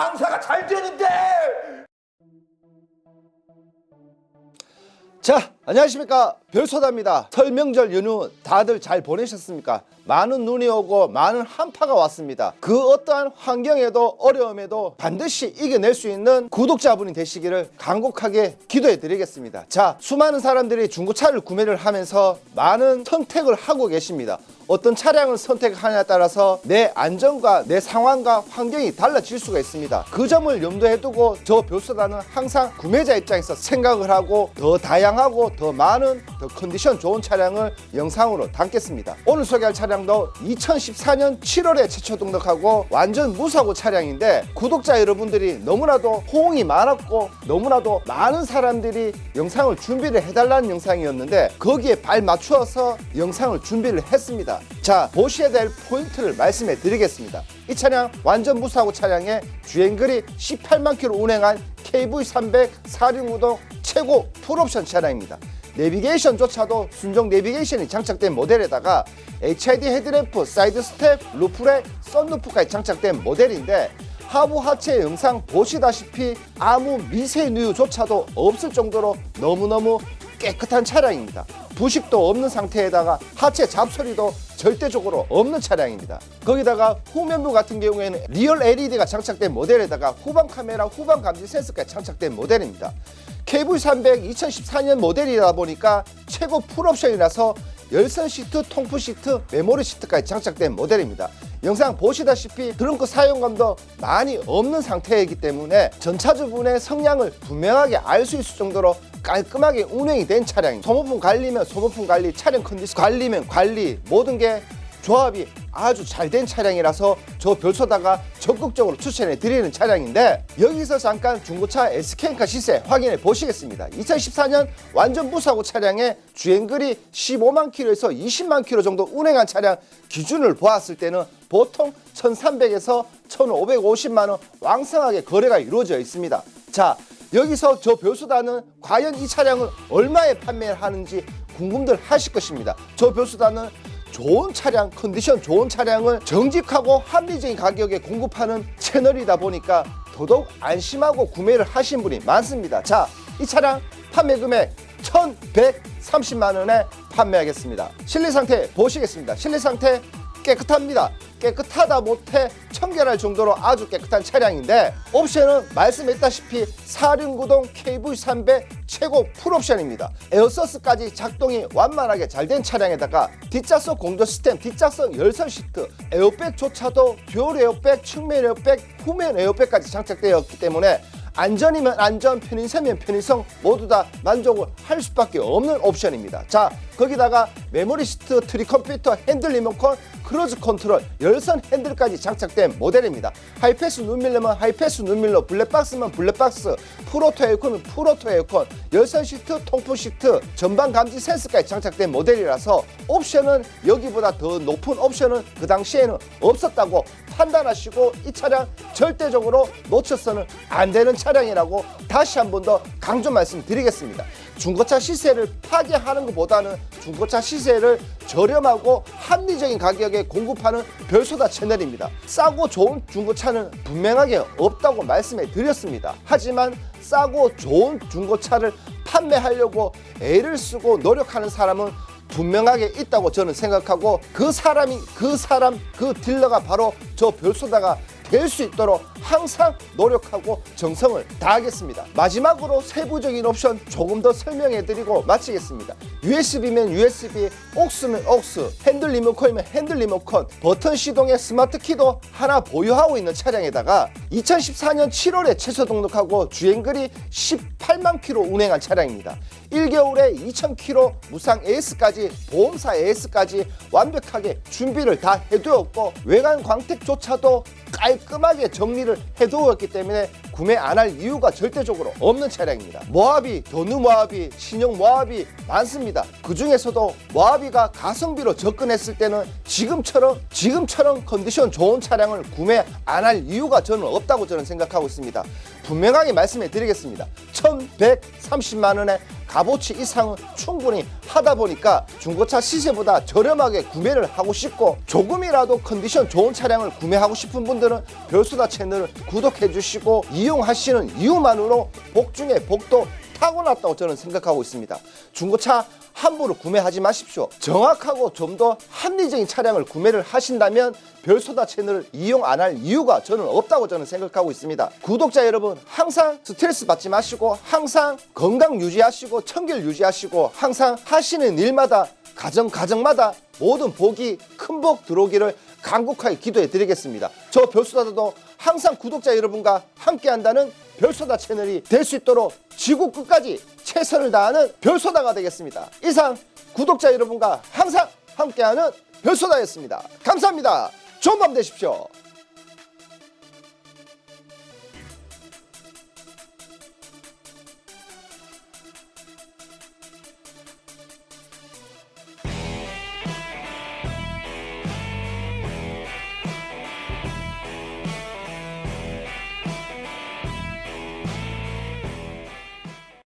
장사가 잘 되는데. 자, 안녕하십니까. 별소다입니다. 설명절 연휴 다들 잘 보내셨습니까? 많은 눈이 오고 많은 한파가 왔습니다. 그 어떠한 환경에도 어려움에도 반드시 이겨낼 수 있는 구독자분이 되시기를 간곡하게 기도해 드리겠습니다. 자, 수많은 사람들이 중고차를 구매를 하면서 많은 선택을 하고 계십니다. 어떤 차량을 선택하냐에 따라서 내 안전과 내 상황과 환경이 달라질 수가 있습니다. 그 점을 염두에 두고 저 교수단은 항상 구매자 입장에서 생각을 하고 더 다양하고 더 많은 더 컨디션 좋은 차량을 영상으로 담겠습니다. 오늘 소개할 차량도 2014년 7월에 최초 등록하고 완전 무사고 차량인데 구독자 여러분들이 너무나도 호응이 많았고 너무나도 많은 사람들이 영상을 준비를 해달라는 영상이었는데 거기에 발 맞추어서 영상을 준비를 했습니다. 자 보셔야 될 포인트를 말씀해 드리겠습니다. 이 차량 완전 무사고 차량에 주행거리 18만 킬로 운행한 KV300 4륜구동 최고 풀옵션 차량입니다. 내비게이션조차도 순정 내비게이션이 장착된 모델에다가 HID 헤드램프, 사이드 스텝, 루프렉, 썬루프까지 장착된 모델인데 하부 하체 영상 보시다시피 아무 미세 누유조차도 없을 정도로 너무너무 깨끗한 차량입니다. 부식도 없는 상태에다가 하체 잡소리도 절대적으로 없는 차량입니다. 거기다가 후면부 같은 경우에는 리얼 LED가 장착된 모델에다가 후방 카메라, 후방 감지 센서까지 장착된 모델입니다. KV300 2014년 모델이다 보니까 최고 풀옵션이라서 열선 시트, 통풍 시트, 메모리 시트까지 장착된 모델입니다. 영상 보시다시피 트렁크 사용감도 많이 없는 상태이기 때문에 전차주분의 성향을 분명하게 알 수 있을 정도로 깔끔하게 운행이 된 차량입니다. 소모품 관리면 소모품 관리, 차량 컨디션 관리면 관리 모든 게 조합이 아주 잘 된 차량이라서 저 별소다가 적극적으로 추천해 드리는 차량인데 여기서 잠깐 중고차 SK카 시세 확인해 보시겠습니다. 2014년 완전 무사고 차량의 주행거리 15만 킬로에서 20만 킬로 정도 운행한 차량 기준을 보았을 때는 보통 1,300에서 1,550만 원 왕성하게 거래가 이루어져 있습니다. 자, 여기서 저 별수단은 과연 이 차량을 얼마에 판매를 하는지 궁금들 하실 것입니다. 저 별수단은 좋은 차량, 컨디션 좋은 차량을 정직하고 합리적인 가격에 공급하는 채널이다 보니까 더더욱 안심하고 구매를 하신 분이 많습니다. 자, 이 차량 판매 금액 1,130만 원에 판매하겠습니다. 실내 상태 보시겠습니다. 실내 상태 깨끗합니다. 깨끗하다 못해 청결할 정도로 아주 깨끗한 차량인데 옵션은 말씀했다시피 4륜구동 KV300 최고 풀옵션입니다. 에어서스까지 작동이 완만하게 잘 된 차량에다가 뒷좌석 공조 시스템, 뒷좌석 열선 시트, 에어백조차도 듀얼 에어백, 측면 에어백, 후면 에어백까지 장착되었기 때문에 안전이면 안전, 편의성이면 편의성 모두 다 만족을 할 수밖에 없는 옵션입니다. 자, 거기다가 메모리 시트, 트리 컴퓨터, 핸들 리모컨, 크루즈 컨트롤, 열선 핸들까지 장착된 모델입니다. 하이패스 눈밀러면 하이패스 눈밀러, 블랙박스면 블랙박스, 풀오토 에어컨은 풀오토 에어컨, 열선 시트, 통풍 시트, 전방 감지 센서까지 장착된 모델이라서 옵션은 여기보다 더 높은 옵션은 그 당시에는 없었다고 판단하시고 이 차량 절대적으로 놓쳐서는 안 되는 차량이라고 다시 한 번 더 강조 말씀드리겠습니다. 중고차 시세를 파괴하는 것보다는 중고차 시세를 저렴하고 합리적인 가격에 공급하는 별소다 채널입니다. 싸고 좋은 중고차는 분명하게 없다고 말씀해 드렸습니다. 하지만 싸고 좋은 중고차를 판매하려고 애를 쓰고 노력하는 사람은 분명하게 있다고 저는 생각하고 그 사람이 그 사람 그 딜러가 바로 저 별소다가 될 수 있도록 항상 노력하고 정성을 다하겠습니다. 마지막으로 세부적인 옵션 조금 더 설명해 드리고 마치겠습니다. USB면 USB, 옥스면 옥스, 핸들 리모컨이면 핸들 리모컨, 버튼 시동의 스마트 키도 하나 보유하고 있는 차량에다가 2014년 7월에 최소 등록하고 주행거리 18만 킬로 운행한 차량입니다. 1개월에 2,000km 무상 AS까지 보험사 AS까지 완벽하게 준비를 다 해두었고 외관 광택조차도 깔끔하게 정리를 해두었기 때문에 구매 안 할 이유가 절대적으로 없는 차량입니다. 모하비, 더누 모하비, 신형 모하비 많습니다. 그 중에서도 모하비가 가성비로 접근했을 때는 지금처럼 지금처럼 컨디션 좋은 차량을 구매 안 할 이유가 저는 없다고 저는 생각하고 있습니다. 분명하게 말씀해 드리겠습니다. 1,130만 원에 값어치 이상은 충분히 하다 보니까 중고차 시세보다 저렴하게 구매를 하고 싶고 조금이라도 컨디션 좋은 차량을 구매하고 싶은 분들은 별수다 채널을 구독해 주시고 이용하시는 이유만으로 복 중에 복도 타고났다고 저는 생각하고 있습니다. 중고차 함부로 구매하지 마십시오. 정확하고 좀 더 합리적인 차량을 구매를 하신다면 별소다 채널을 이용 안 할 이유가 저는 없다고 저는 생각하고 있습니다. 구독자 여러분 항상 스트레스 받지 마시고 항상 건강 유지하시고 청결 유지하시고 항상 하시는 일마다 가정 가정마다 모든 복이 큰 복 들어오기를 간곡하게 기도해 드리겠습니다. 저 별소다도 항상 구독자 여러분과 함께 한다는 별소다 채널이 될 수 있도록 지구 끝까지 최선을 다하는 별소다가 되겠습니다. 이상 구독자 여러분과 항상 함께하는 별소다였습니다. 감사합니다. 좋은 밤 되십시오.